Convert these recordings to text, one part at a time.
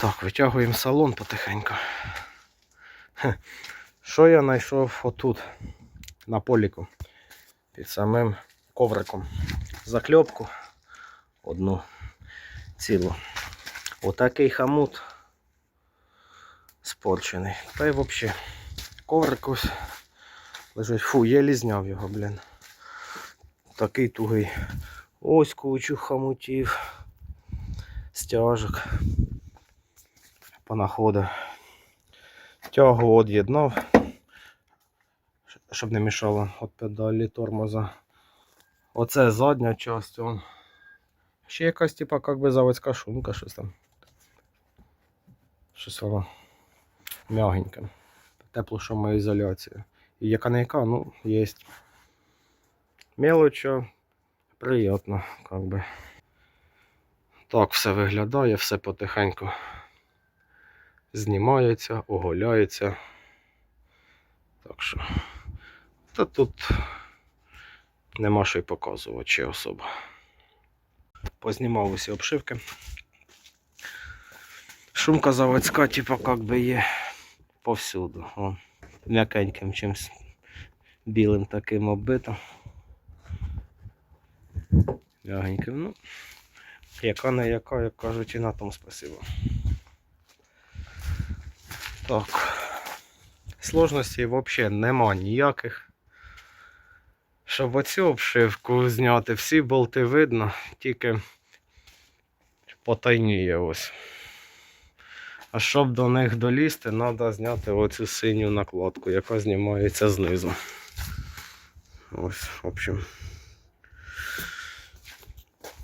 Так, витягуємо салон потихеньку. Що я знайшов отут, на поліку, під самим ковриком. Закльопку одну цілу. Отакий хамут спорчений. Та й взагалі коврик ось лежить. Фу, єлі зняв його, блін. Такий тугий. Ось кучу хамутів, стяжок. Понаходив. Тягу од'єднав, щоб не мішало від педалі тормоза. Оце задня частина. Ще якась типа як би заводська шумка, щось там. Щось воно м'ягеньке. Теплошумоізоляція. І яка не яка, ну, є. Мелочо, приємно, как би. Так все виглядає, все потихеньку знімається, оголяється. Так що. Та тут нема що й показувати, чи особа. Познімав усі обшивки. Шумка заводська, типа, як би є повсюду. О, м'якеньким чимось білим таким оббито. Мягеньким, ну. Яка не яка, як кажуть, і на тому спасибо. Так. Сложностей взагалі нема ніяких. Щоб оцю обшивку зняти, всі болти видно, тільки потайніє ось. А щоб до них долізти, треба зняти оцю синю накладку, яка знімається знизу. Ось, в общем.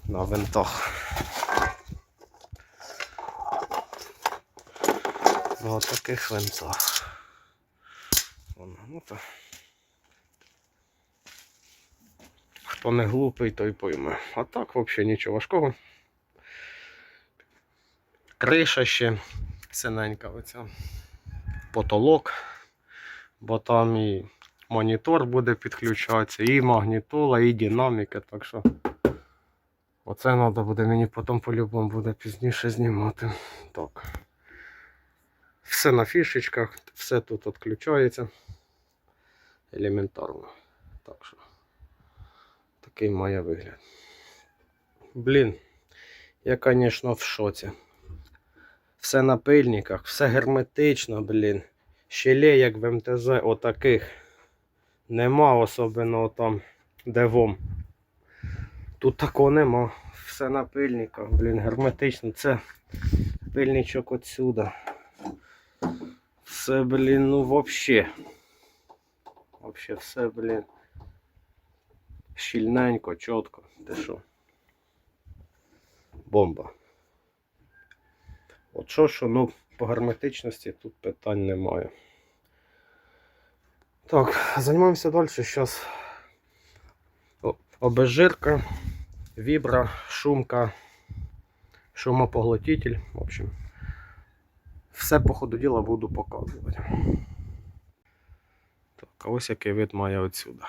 На винтах. На таких винтах. Воно, ну то. Хто не глупий, той пойме. А так взагалі нічого важкого. Криша ще синенька оця. Потолок. Бо там і монітор буде підключатися, і магнітола, і динаміки. Так що оце треба буде мені потім по-любому буде пізніше знімати. Так. Все на фішечках, все тут відключається. Елементарно. Так що такий має вигляд. Блін, я, звісно, в шоці. Все на пильниках, все герметично, блін. Щелей, як в МТЗ, отаких. Нема особливо там, де вом. Тут такого нема. Все на пильниках, блін, герметично. Це пильничок отсюда. Все, блін, ну вообще. Вообще все, блін. Щільненько, чітко. Ти що? Бомба. От що, що, ну, по герметичності тут питань немає. Так, займаємося далі. Зараз обезжирка, вібра, шумка, шумопоглотитель. В общем, все по ходу діла буду показувати. Так, а ось який вид має отсюда.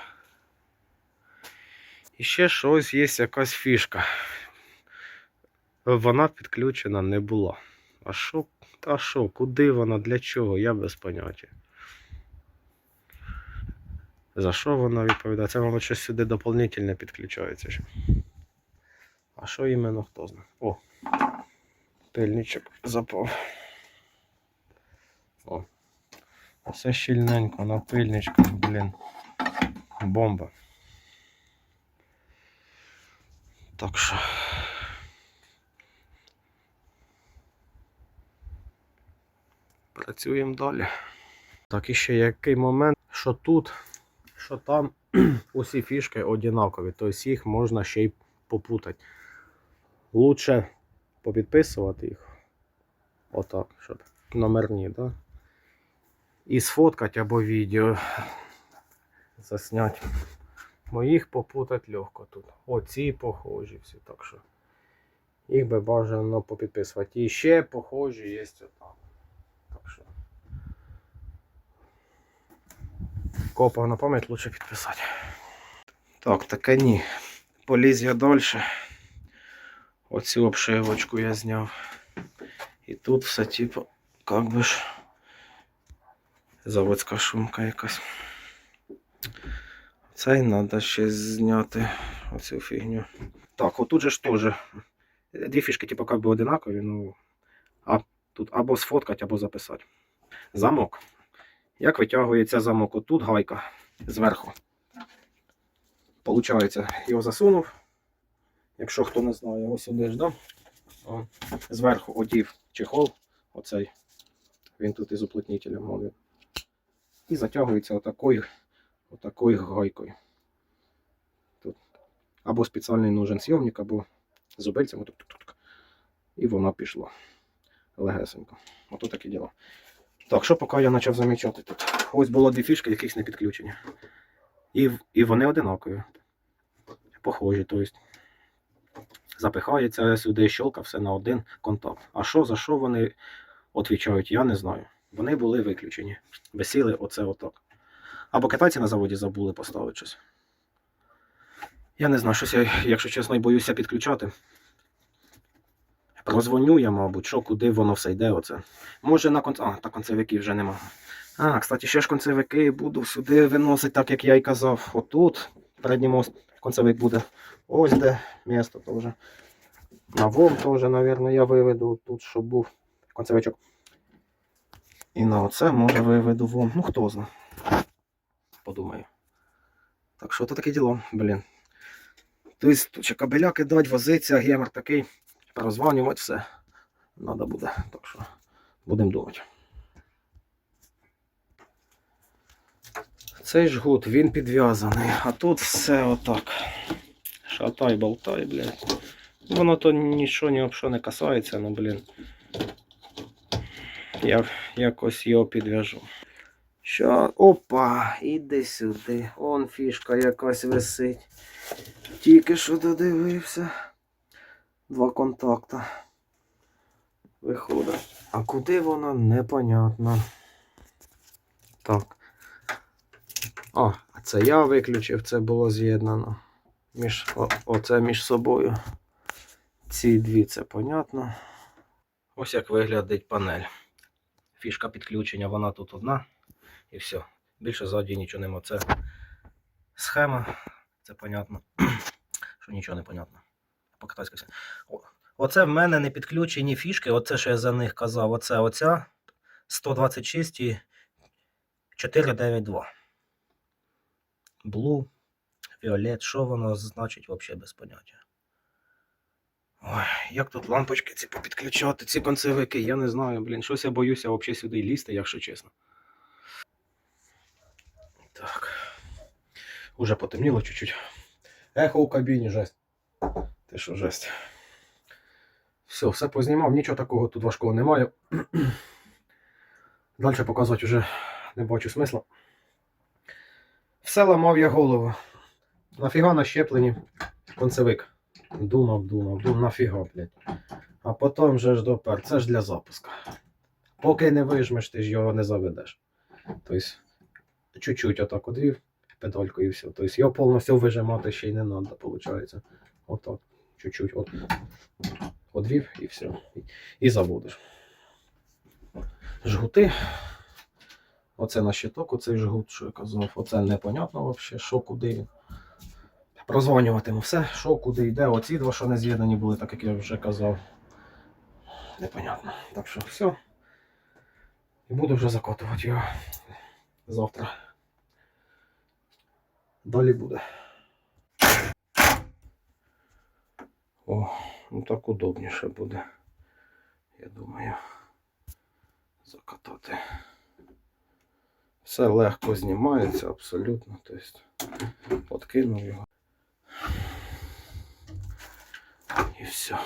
І ще щось є якась фішка. Вона підключена не була. А що? Та що, куди вона, для чого? Я без поняття. За що вона відповідає? Це, мабуть, щось сюди доповнительне підключається. А що іменно хто знає? О! Пильничок запав. О. Все щільненько на пильничках, блін. Бомба. Так що. Працюємо далі. Так, і ще який момент, що тут, що там усі фішки однакові, тобто їх можна ще й попутати. Лучше попідписувати їх. Отак, щоб номерні, да? І сфоткати або відео засняти. Моїх попутати легко тут. Оці похожі всі, так що їх би бажано попідписувати. І ще похожі є отак. Так що. Копав на пам'ять лучше підписати. Так, таке ні. Поліз я далі. Оцю обшивочку я зняв. І тут все типу, як би ж заводська шумка якась. Цей треба ще зняти оцю фігню. Так, отут же ж теж дві фішки, типу, як одинакові, ну, а тут або сфоткати, або записати. Замок. Як витягується замок? Отут гайка зверху. Получається, його засунув. Якщо хто не знає, ось сюди ж, да? Зверху одів чехол, оцей. Він тут із уплотнителем мовив. І затягується отакою, отакою гайкою. Тут. Або спеціальний нужен зйомник, або тук-тук-тук. І воно пішло. Легесенько. Ото таке діло. Так, що поки я почав замічати тут. Ось було дві фішки, якісь не підключені. І, і вони одинакові. Похожі, тобто. Запихається сюди щелка, все на один контакт. А що за що вони відповідають, я не знаю. Вони були виключені. Висіли оце отак. Або китайці на заводі забули поставити щось. Я не знаю, щось я, якщо чесно, і боюся підключати. Прозвоню я, мабуть, що куди воно все йде. Оце. Може на конц... А, та концевиків вже нема. А, кстати, ще ж концевики буду сюди виносити, так як я й казав. Отут. Передній мост концевик буде. Ось де місто теж. На ВОМ теж, мабуть, я виведу тут, щоб був концевичок. І на оце може виведу ВОМ. Ну хто знає. Подумаю. Так що то таке діло, блін. Тобто тут кабеля кидать, возиться, гемор такий, прозванювати все. Надо буде. Так що будемо думати. Цей жгут, він підв'язаний, а тут все отак. Шатай, болтай, блядь. Воно то нічого ні об що не касається, ну блін. Я якось його підв'яжу. Що? Опа, іди сюди. Он фішка якась висить. Тільки що додивився. Два контакта. Виходить. А куди воно непонятно. Так. О, а це я виключив, це було з'єднано. Між, о, оце між собою. Ці дві це понятно. Ось як виглядить панель. Фішка підключення, вона тут одна. І все. Більше ззаді нічого нема. Це схема. Це понятно. Що нічого не понятно. По. Оце в мене не підключені фішки. Оце що я за них казав. Оце оця 126 і 492. Blue, Violet, що воно значить, взагалі без поняття. Ой, як тут лампочки ці попідключати, ці концевики, я не знаю, блін, щось я боюся взагалі сюди лізти, якщо чесно. Так. Уже потемніло чуть-чуть. Ехо у кабіні, жесть. Ти що, жесть. Все, все познімав, нічого такого тут важкого немає. Далі показувати вже не бачу смисла. Все ламав я голову. Нафіга на щеплені концевик. Думав, думав, думав, нафіга, блядь. А потім вже ж допер. Це ж для запуска. Поки не вижмеш, ти ж його не заведеш. Тобто, чуть-чуть отак одвів педальку і все. Тобто його повністю вижимати ще й не треба, виходить. Отак. Чуть-чуть. От. Одвів і все. І, забудеш. Жгути. Оце на щиток, оцей жгут, що я казав. Оце непонятно взагалі, що куди. Прозвонюватиму все, що куди йде. Оці два, що не з'єднані були, так як я вже казав. Непонятно. Так що все. І буду вже закотувати його завтра. Далі буде. О, ну так удобніше буде. Я думаю. Закатати. Все легко знімається абсолютно. Тобто, откинув його. І все.